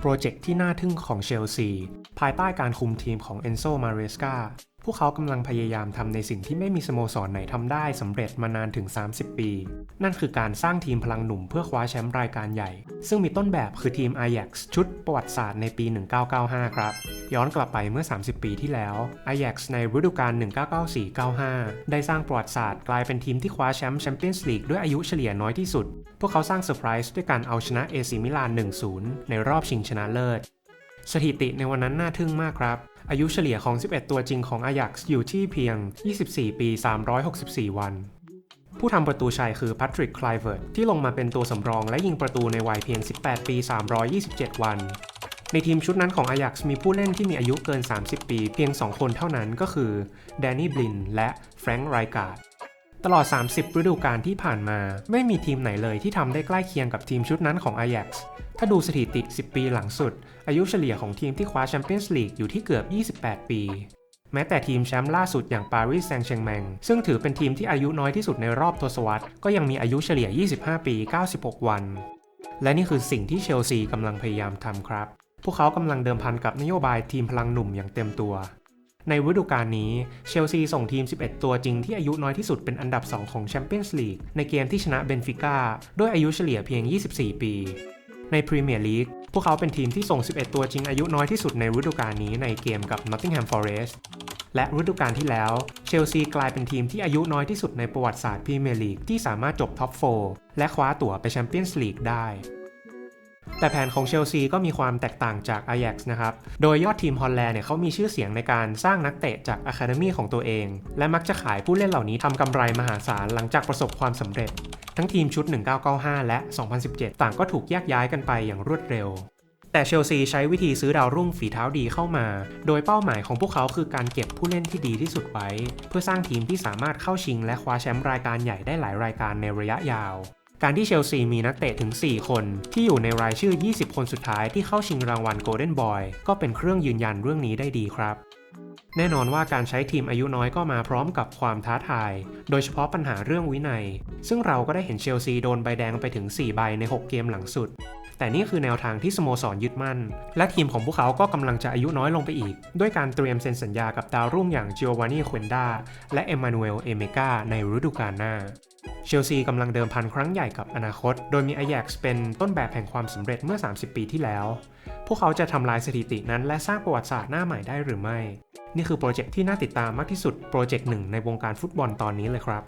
โปรเจกต์ที่น่าทึ่งของเชลซี ภายใต้การคุมทีมของเอนโซมาเรสกา วกเขากำลังพยายามทำในสิ่งที่ไม่มีสโมสรไหนทำได้สำเร็จมานานถึง 30 ปี นั่นคือการสร้างทีมพลังหนุ่มเพื่อคว้าแชมป์รายการใหญ่ ซึ่งมีต้นแบบคือทีม Ajax ชุดประวัติศาสตร์ในปี 1995 ครับ ย้อนกลับไปเมื่อ 30 ปีที่แล้ว Ajax ในฤดูกาล 1994-95 ได้สร้างประวัติศาสตร์กลายเป็นทีมที่คว้าแชมป์แชมเปี้ยนส์ลีกด้วยอายุเฉลี่ยน้อยที่สุด พวกเขาสร้างเซอร์ไพรส์ด้วยการเอาชนะเอซิมิลาน 1-0 ในรอบชิงชนะเลิศ สถิติในวันนั้นน่าทึ่งมากครับ อายุเฉลี่ยของ 11 ตัวจริงของ Ajax อยู่ที่เพียง 24 ปี 364 วันผู้ทำประตูชัยคือ Patrick Kluivert ที่ลงมาเป็นตัวสำรองและยิงประตูในวัยเพียง 18 ปี 327 วัน ในทีมชุดนั้นของ Ajax มีผู้เล่นที่มีอายุเกิน 30 ปี เพียง 2 คนเท่านั้นก็คือ Danny Blind และ Frank Rijkaard ตลอด 30 ฤดูกาลที่ผ่านมา ไม่มีทีมไหนเลยที่ทำได้ใกล้เคียงกับทีมชุดนั้นของ Ajax ถ้าดูสถิติ 10 ปีหลังสุด อายุเฉลี่ยของทีมที่คว้าแชมเปี้ยนส์ลีกอยู่ที่เกือบ 28 ปี แม้แต่ทีมแชมป์ล่าสุดอย่างปารีสแซงต์แชร์แมงซึ่งถือเป็นทีมที่อายุน้อยที่สุดในรอบทศวรรษ ก็ยังมีอายุเฉลี่ย 25 ปี 96 วัน และนี่คือสิ่งที่เชลซีกำลังพยายามทำครับ พวกเขากำลังเดิมพันกับนโยบายทีมพลังหนุ่มอย่างเต็มตัว ในฤดูกาลนี้เชลซีส่งทีม 11 ตัวจริงที่อายุน้อยที่สุดเป็นอันดับ 2 ของแชมเปี้ยนส์ลีกในเกมที่ชนะเบนฟิก้าด้วยอายุเฉลี่ยเพียง 24 ปี ในพรีเมียร์ลีกพวกเขาเป็นทีมที่ส่ง 11 ตัวจริงอายุน้อยที่สุดในฤดูกาลนี้ในเกมกับ Nottingham Forest และฤดูกาลที่แล้วเชลซีกลายเป็นทีมที่อายุน้อยที่สุดในประวัติศาสตร์พรีเมียร์ลีกที่สามารถจบท็อป 4 และคว้าตั๋วไปแชมเปี้ยนส์ลีกได้ แต่แผนของเชลซีก็มีความแตกต่างจาก Ajax นะครับ โดยยอดทีมฮอลแลนด์เนี่ยเขามีชื่อเสียงในการสร้างนักเตะจากอะคาเดมีของตัวเอง และมักจะขายผู้เล่นเหล่านี้ทำกำไรมหาศาลหลังจากประสบความสำเร็จ ทั้งทีมชุด 1995 และ 2017 ต่างก็ถูกแยกย้ายกันไปอย่างรวดเร็วแต่เชลซีใช้วิธีซื้อดาวรุ่งฝีเท้าดีเข้ามา โดยเป้าหมายของพวกเขาคือการเก็บผู้เล่นที่ดีที่สุดไว้ เพื่อสร้างทีมที่สามารถเข้าชิงและคว้าแชมป์รายการใหญ่ได้หลายรายการในระยะยาว การที่เชลซีมีนักเตะถึง 4 คนที่อยู่ในรายชื่อ 20 คนสุดท้ายที่เข้าชิงรางวัลโกลเด้นบอยก็เป็นเครื่องยืนยันเรื่องนี้ได้ดีครับ แน่นอนว่าการใช้ทีมอายุน้อยก็มาพร้อมกับความท้าทาย โดยเฉพาะปัญหาเรื่องวินัย ซึ่งเราก็ได้เห็นเชลซีโดนใบแดงไปถึง 4 ใบใน 6 เกมหลังสุด แต่นี่คือแนวทางที่สโมสรยึดมั่น และทีมของพวกเขาก็กำลังจะอายุน้อยลงไปอีก ด้วยการเตรียมเซ็นสัญญากับดาวรุ่งอย่างจิโอวานนีเควนดาและเอมมานูเอล เอเมกาในฤดูกาลหน้า เชลซีกำลังเดิมพันครั้งใหญ่กับอนาคต โดยมีอาแยกเป็นต้นแบบแห่งความสำเร็จเมื่อ 30 ปีที่แล้ว พวกเขาจะทำลายสถิตินั้นและสร้างประวัติศาสตร์หน้าใหม่ได้หรือไม่ นี่คือโปรเจกต์ที่น่าติดตามมากที่สุดโปรเจกต์หนึ่งในวงการฟุตบอลตอนนี้เลยครับ